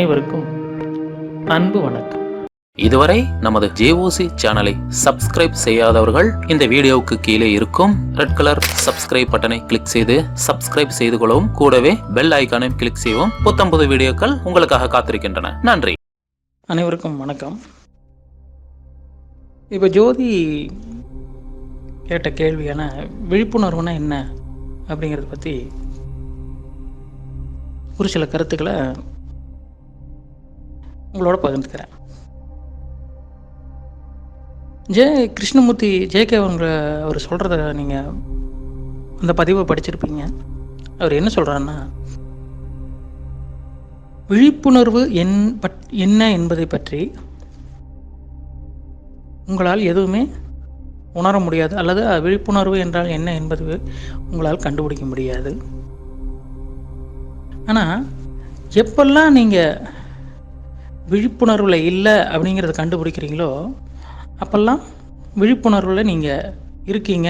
அனைவருக்கும் அன்பு வணக்கம். இதுவரை நமது ஜேஓசி சேனலை சப்ஸ்கிரைப் செய்யாதவர்கள் இந்த வீடியோவுக்கு கீழே இருக்கும் ரெட் கலர் சப்ஸ்கிரைப் பட்டனை கிளிக் செய்து சப்ஸ்கிரைப் செய்து கொள்ளவும் கூடவே பெல் ஐக்கானையும் கிளிக் செய்யவும் புத்தம்புது வீடியோக்கள் உங்களுக்காக காத்திருக்கின்றன. நன்றி. அனைவருக்கும் வணக்கம். இப்போ ஜோதி கேட்ட கேள்வியான விழிப்புணர்வுனா என்ன அப்படிங்கிறத பற்றி ஒரு சில கருத்துக்களை உங்களோட பகிர்ந்துக்கிறேன். ஜெய கிருஷ்ணமூர்த்தி ஜேகே அவங்க அவர் சொல்கிறத நீங்கள் அந்த பதிவை படிச்சிருப்பீங்க. அவர் என்ன சொல்கிறாருன்னா விழிப்புணர்வு என் பட் என்ன என்பதை பற்றி உங்களால் எதுவுமே உணர முடியாது. அல்லது விழிப்புணர்வு என்றால் என்ன என்பது உங்களால் கண்டுபிடிக்க முடியாது. ஆனால் எப்பெல்லாம் நீங்கள் விழிப்புணர்வில் இல்லை அப்படிங்கிறத கண்டுபிடிக்கிறீங்களோ அப்போல்லாம் விழிப்புணர்வில் நீங்கள் இருக்கீங்க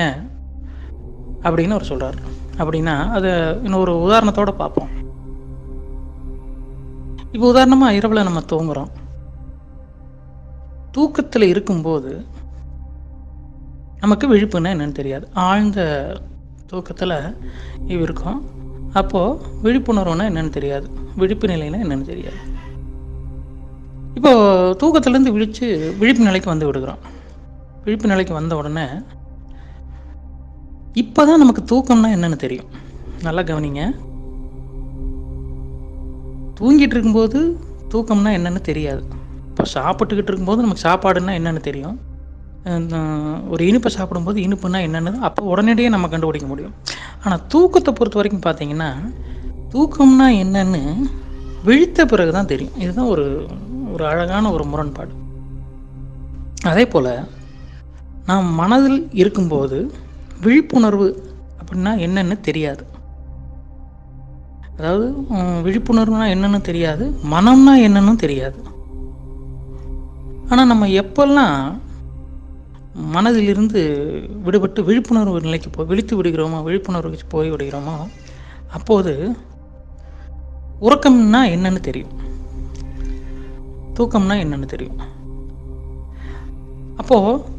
அப்படின்னு அவர் சொல்கிறார் அப்படின்னா அதை இன்னொரு உதாரணத்தோடு பார்ப்போம். இப்போ உதாரணமாக இரவில் நம்ம தூங்குறோம். தூக்கத்தில் இருக்கும்போது நமக்கு விழிப்புன்னா என்னென்னு தெரியாது. ஆழ்ந்த தூக்கத்தில் இருக்கும். அப்போது விழிப்புணர்வுனா என்னென்னு தெரியாது. விழிப்பு நிலைனா என்னென்னு தெரியாது. இப்போது தூக்கத்துலேருந்து விழித்து விழிப்பு நிலைக்கு வந்து விடுகிறோம். விழிப்பு நிலைக்கு வந்த உடனே இப்போ தான் நமக்கு தூக்கம்னா என்னன்னு தெரியும். நல்லா கவனிங்க. தூங்கிட்டு இருக்கும்போது தூக்கம்னா என்னன்னு தெரியாது. இப்போ சாப்பிட்டுக்கிட்டு இருக்கும்போது நமக்கு சாப்பாடுன்னா என்னென்னு தெரியும். ஒரு இனிப்பை சாப்பிடும்போது இனிப்புனா என்னென்னு அப்போ உடனடியே நம்ம கண்டுபிடிக்க முடியும். ஆனால் தூக்கத்தை பொறுத்த வரைக்கும் பார்த்தீங்கன்னா தூக்கம்னா என்னன்னு விழித்த பிறகு தான் தெரியும். இதுதான் ஒரு ஒரு அழகான ஒரு முரண்பாடு. அதே போல் நாம் மனதில் இருக்கும்போது விழிப்புணர்வு அப்படின்னா என்னன்னு தெரியாது. அதாவது விழிப்புணர்வுனா என்னென்னு தெரியாது மனம்னா என்னன்னு தெரியாது. ஆனால் நம்ம எப்பெல்லாம் மனதிலிருந்து விடுபட்டு விழிப்புணர்வு நிலைக்கு போய் விழித்து விடுகிறோமோ விழிப்புணர்வுக்கு போய் விடுகிறோமோ அப்போது உறக்கம்னா என்னன்னு தெரியும். தூக்கம்னா என்னன்னு தெரியும். அப்போது அப்போது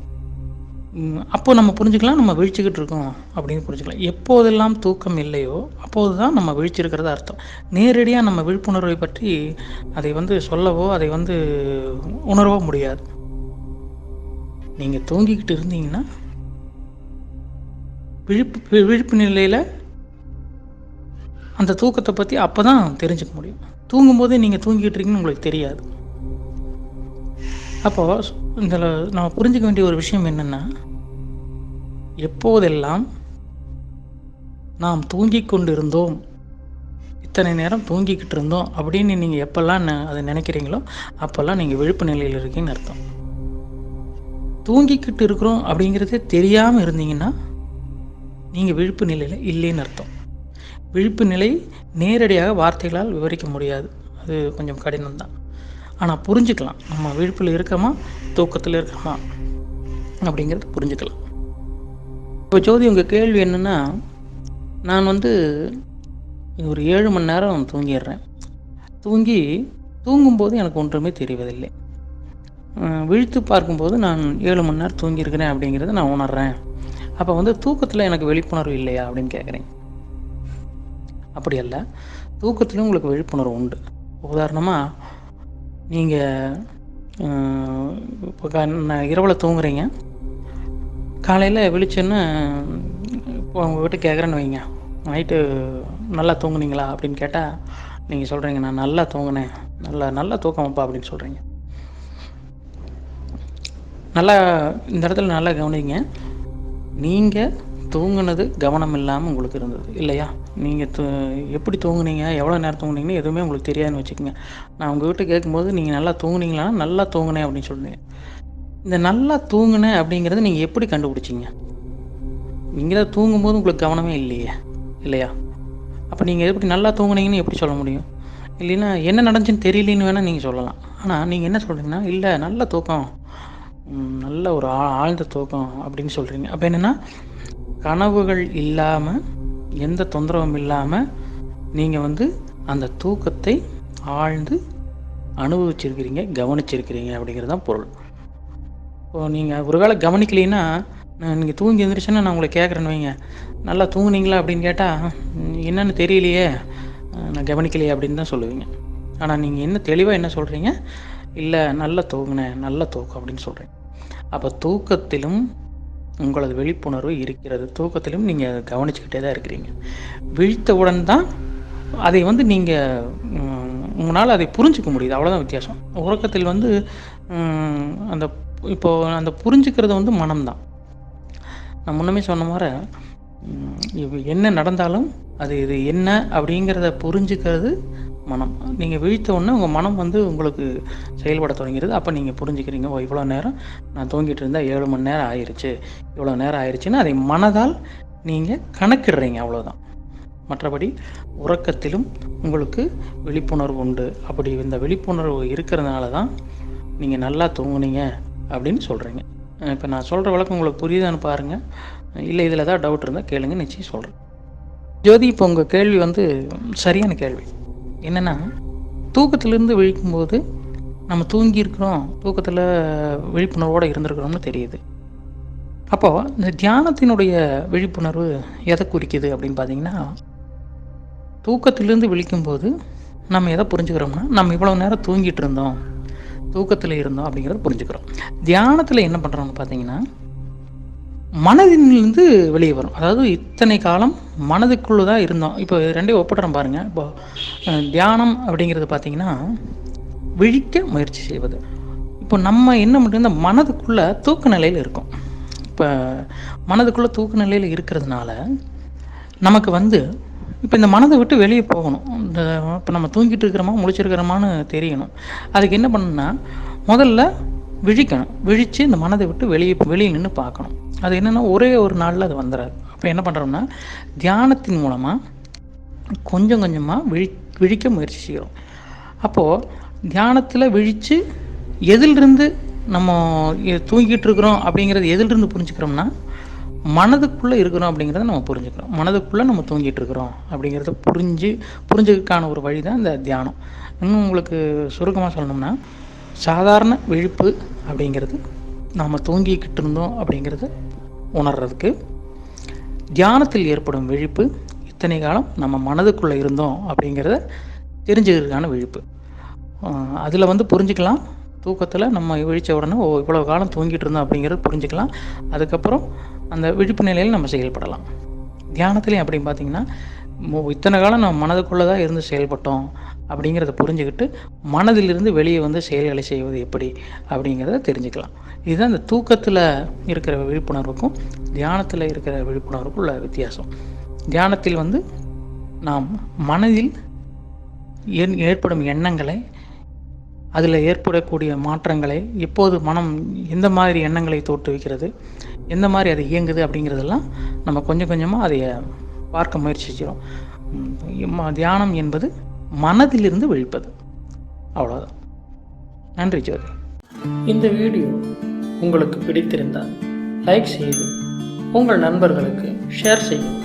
அப்போ நம்ம புரிஞ்சுக்கலாம் நம்ம விழிச்சுக்கிட்டு இருக்கோம் அப்படின்னு புரிஞ்சுக்கலாம். எப்போதெல்லாம் தூக்கம் இல்லையோ அப்போது தான் நம்ம விழிச்சிருக்கிறது அர்த்தம். நேரடியாக நம்ம விழிப்புணர்வை பற்றி அதை வந்து சொல்லவோ அதை வந்து உணரவோ முடியாது. நீங்கள் தூங்கிக்கிட்டு இருந்தீங்கன்னா விழிப்பு விழிப்பு நிலையில் அந்த தூக்கத்தை பற்றி அப்போ தான் தெரிஞ்சுக்க முடியும். தூங்கும்போதே நீங்கள் தூங்கிட்டு இருக்கீங்கன்னு உங்களுக்கு தெரியாது. அப்போது இதில் நம்ம புரிஞ்சுக்க வேண்டிய ஒரு விஷயம் என்னென்னா எப்போதெல்லாம் நாம் தூங்கிக் கொண்டிருந்தோம் இத்தனை நேரம் தூங்கிக்கிட்டு இருந்தோம் அப்படின்னு நீங்கள் எப்போல்லாம் நெ- அதை நினைக்கிறீங்களோ அப்போல்லாம் நீங்கள் விழுப்பு நிலையில் இருக்கீங்கன்னு அர்த்தம். தூங்கிக்கிட்டு இருக்கிறோம் அப்படிங்கிறதே தெரியாமல் இருந்தீங்கன்னா நீங்கள் விழுப்பு நிலையில் இல்லைன்னு அர்த்தம். விழுப்பு நிலை நேரடியாக வார்த்தைகளால் விவரிக்க முடியாது. அது கொஞ்சம் கடினம்தான். ஆனால் புரிஞ்சுக்கலாம். நம்ம விழிப்பில் இருக்கோமா? தூக்கத்தில் இருக்கோமா? அப்படிங்கிறது புரிஞ்சுக்கலாம். இப்போ ஜோதி உங்கள் கேள்வி என்னென்னா நான் வந்து ஒரு ஏழு மணி நேரம் தூங்கிடுறேன். தூங்கி தூங்கும்போது எனக்கு ஒன்றுமே தெரிவதில்லை. விழித்து பார்க்கும்போது நான் ஏழு மணி நேரம் தூங்கியிருக்கிறேன் அப்படிங்கிறத நான் உணர்றேன். அப்போ வந்து தூக்கத்தில் எனக்கு விழிப்புணர்வு இல்லையா அப்படின்னு கேட்குறேன் அப்படி அல்ல. தூக்கத்துலேயும் உங்களுக்கு விழிப்புணர்வு உண்டு. உதாரணமாக நீங்கள் இப்போ நான் இரவில் தூங்குறீங்க. காலையில் விழிச்சேன்னு இப்போ உங்கள் வீட்டு கேட்குறேன்னு வைங்க. நைட்டு நல்லா தூங்குனீங்களா அப்படின்னு கேட்டால் நீங்கள் சொல்கிறீங்க நான் நல்லா தூங்கினேன். நல்லா நல்லா தூக்கமாப்பா அப்படின்னு சொல்கிறீங்க நல்லா இந்த இடத்துல நல்லா கவனிங்க. நீங்கள் தூங்குனது கவனம் இல்லாமல் உங்களுக்கு இருந்தது. இல்லையா? நீங்கள் தூ எப்படி தூங்குனீங்க? எவ்வளோ நேரம் தூங்குனீங்கன்னு எதுவுமே உங்களுக்கு தெரியாதுன்னு வச்சுக்கோங்க. நான் உங்கள் கேட்கும்போது நீங்கள் நல்லா தூங்குனீங்களா? நல்லா தூங்குனேன் அப்படின்னு சொல்லுங்க. இந்த நல்லா தூங்குனேன் அப்படிங்கிறத நீங்கள் எப்படி கண்டுபிடிச்சிங்க? நீங்கள் தான் தூங்கும்போது உங்களுக்கு கவனமே இல்லையே. இல்லையா? அப்போ நீங்கள் எப்படி நல்லா தூங்குனீங்கன்னு எப்படி சொல்ல முடியும்? இல்லைன்னா என்ன நடந்துச்சுன்னு தெரியலன்னு வேணால் நீங்கள் சொல்லலாம். ஆனால் நீங்கள் என்ன சொல்கிறீங்கன்னா இல்லை நல்ல தூக்கம். நல்ல ஒரு ஆழ்ந்த தூக்கம் அப்படின்னு சொல்கிறீங்க அப்போ என்னென்னா கனவுகள் இல்லாமல் எந்த தொந்தரவும் இல்லாமல் நீங்கள் வந்து அந்த தூக்கத்தை ஆழ்ந்து அனுபவிச்சிருக்கிறீங்க கவனிச்சிருக்கிறீங்க அப்படிங்கிறது தான் பொருள். இப்போது நீங்கள் ஒரு வேளை கவனிக்கலைன்னா நீங்கள் தூங்கி எழுந்திரிச்சோன்னா நான் உங்களை கேட்குறேன்னு வைங்க. நல்லா தூங்குனீங்களா அப்படின்னு கேட்டால் என்னன்னு தெரியலையே நான் கவனிக்கலையே அப்படின்னு தான் சொல்லுவீங்க. ஆனால் நீங்கள் என்ன தெளிவாக என்ன சொல்கிறீங்க இல்லை நல்லா தூங்கினேன் நல்ல தூக்கம் அப்படின்னு சொல்கிறீங்க அப்போ தூக்கத்திலும் உங்களது விழிப்புணர்வு இருக்கிறது. தூக்கத்திலும் நீங்கள் கவனிச்சுக்கிட்டே தான் இருக்கிறீங்க. விழித்தவுடன் தான் அதை வந்து நீங்கள் உங்களால் அதை புரிஞ்சுக்க முடியுது. அவ்வளோதான் வித்தியாசம். உறக்கத்தில் வந்து அந்த இப்போது அந்த புரிஞ்சுக்கிறது வந்து மனம்தான் நான் முன்னமே சொன்ன மாதிரி என்ன நடந்தாலும் அது இது என்ன அப்படிங்கிறத புரிஞ்சுக்கிறது மனம். நீங்கள் விழித்த உடனே உங்கள் மனம் வந்து உங்களுக்கு செயல்பட தொடங்கிறது அப்போ நீங்கள் புரிஞ்சுக்கிறீங்க ஓ இவ்வளோ நேரம் நான் தூங்கிட்டு இருந்தால் ஏழு மணி நேரம் ஆயிடுச்சு இவ்வளோ நேரம் ஆயிடுச்சுன்னா அதை மனதால் நீங்கள் கணக்கிடுறீங்க அவ்வளோதான் மற்றபடி உறக்கத்திலும் உங்களுக்கு விழிப்புணர்வு உண்டு. அப்படி இந்த விழிப்புணர்வு இருக்கிறதுனால தான் நீங்கள் நல்லா தூங்குனீங்க அப்படின்னு சொல்கிறீங்க இப்போ நான் சொல்கிற வழக்கம் உங்களுக்கு புரியுதான்னு பாருங்கள் இல்லை இதில் ஏதாவது டவுட் இருந்தால் கேளுங்க நிச்சயம் சொல்கிறேன் ஜோதி இப்போ உங்கள் கேள்வி வந்து சரியான கேள்வி. என்னென்னா தூக்கத்திலிருந்து விழிக்கும்போது நம்ம தூங்கியிருக்கிறோம் தூக்கத்தில் விழிப்புணர்வோடு இருந்திருக்கிறோம்னு தெரியுது. அப்போது இந்த தியானத்தினுடைய விழிப்புணர்வு எதை குறிக்குது அப்படின்னு பார்த்தீங்கன்னா தூக்கத்திலிருந்து விழிக்கும்போது நம்ம எதை புரிஞ்சுக்கிறோம்னா நம்ம இவ்வளோ நேரம் தூங்கிட்டு இருந்தோம் தூக்கத்தில் இருந்தோம் அப்படிங்கிறத புரிஞ்சுக்கிறோம். தியானத்தில் என்ன பண்ணுறோம்னு பார்த்தீங்கன்னா மனதிலிருந்து வெளியே வரும். அதாவது இத்தனை காலம் மனதுக்குள்ளே தான் இருந்தோம். இப்போ ரெண்டையும் ஒப்பிடுறோம் பாருங்கள் இப்போ தியானம் அப்படிங்கிறது பார்த்தீங்கன்னா விழிக்க முயற்சி செய்வது. இப்போ நம்ம என்ன பண்ணுறது இந்த மனதுக்குள்ளே தூக்க நிலையில் இருக்கும். இப்போ மனதுக்குள்ளே தூக்க நிலையில் இருக்கிறதுனால நமக்கு வந்து இப்போ இந்த மனதை விட்டு வெளியே போகணும். இந்த இப்போ நம்ம தூங்கிட்டு இருக்கிறோமா முழிச்சிருக்கிறோமான்னு தெரியணும். அதுக்கு என்ன பண்ணுன்னா முதல்ல விழிக்கணும். விழித்து இந்த மனதை விட்டு வெளியே வெளியே நின்று பார்க்கணும். அது என்னென்னா ஒரே ஒரு நாளில் அது வந்துடாது அப்போ என்ன பண்ணுறோம்னா தியானத்தின் மூலமாக கொஞ்சம் கொஞ்சமாக விழி விழிக்க முயற்சி செய்கிறோம் அப்போது தியானத்தில் விழித்து எதிலிருந்து நம்ம தூங்கிட்டு இருக்கிறோம் அப்படிங்கிறது எதிலிருந்து புரிஞ்சுக்கிறோம்னா மனதுக்குள்ளே இருக்கிறோம் அப்படிங்கிறத நம்ம புரிஞ்சுக்கிறோம். மனதுக்குள்ளே நம்ம தூங்கிட்டு இருக்கிறோம் அப்படிங்கிறத புரிஞ்சு புரிஞ்சதுக்கான ஒரு வழி தான் இந்த தியானம். இன்னும் உங்களுக்கு சுருக்கமாக சொல்லணும்னா சாதாரண விழிப்பு அப்படிங்கிறது நாம் தூங்கிக்கிட்டு இருந்தோம் அப்படிங்கிறது உணர்றதுக்கு. தியானத்தில் ஏற்படும் விழிப்பு இத்தனை காலம் நம்ம மனதுக்குள்ளே இருந்தோம் அப்படிங்கிறத தெரிஞ்சுக்கிறதுக்கான விழிப்பு. அதில் வந்து புரிஞ்சுக்கலாம். தூக்கத்தில் நம்ம விழித்த உடனே ஓ இவ்வளோ காலம் தூங்கிட்டு இருந்தோம் அப்படிங்கிறது புரிஞ்சுக்கலாம். அதுக்கப்புறம் அந்த விழிப்பு நிலையில் நம்ம செயல்படலாம். தியானத்துலேயும் அப்படின்னு பார்த்தீங்கன்னா இத்தனை காலம் நம்ம மனதுக்குள்ளே தான் இருந்து செயல்பட்டோம் அப்படிங்கிறத புரிஞ்சுக்கிட்டு மனதிலிருந்து வெளியே வந்து செயல்களை செய்வது எப்படி அப்படிங்கிறத தெரிஞ்சுக்கலாம். இதுதான் இந்த தூக்கத்தில் இருக்கிற விழிப்புணர்வுக்கும் தியானத்தில் இருக்கிற விழிப்புணர்வுக்கும் உள்ள வித்தியாசம். தியானத்தில் வந்து நாம் மனதில் ஏன் ஏற்படும் எண்ணங்களை அதில் ஏற்படக்கூடிய மாற்றங்களை எப்போது மனம் எந்த மாதிரி எண்ணங்களை தோற்றுவிக்கிறது எந்த மாதிரி அது இயங்குது அப்படிங்கிறதெல்லாம் நம்ம கொஞ்சம் கொஞ்சமாக அதை பார்க்க முயற்சிக்கிறோம் தியானம் என்பது மனதிலிருந்து விழிப்பது. அவ்வளோதான் நன்றி ஜோதி. இந்த வீடியோ உங்களுக்கு பிடித்திருந்தால் லைக் செய்து உங்கள் நண்பர்களுக்கு ஷேர் செய்யும்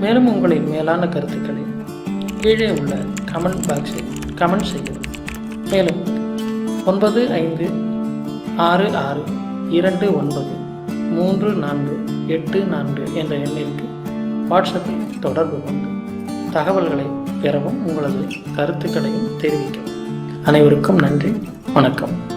மேலும் உங்களின் மேலான கருத்துக்களை கீழே உள்ள கமெண்ட் பாக்ஸில் கமெண்ட் செய்யும் மேலும் ஒன்பது ஐந்து ஆறு ஆறு இரண்டு ஒன்பது மூன்று நான்கு எட்டு நான்கு என்ற எண்ணிற்கு வாட்ஸ்அப்பில் தொடர்பு கொண்டு தகவல்களை பெறவும் உங்களது கருத்துக்களையும் தெரிவிக்கவும். அனைவருக்கும் நன்றி. வணக்கம்.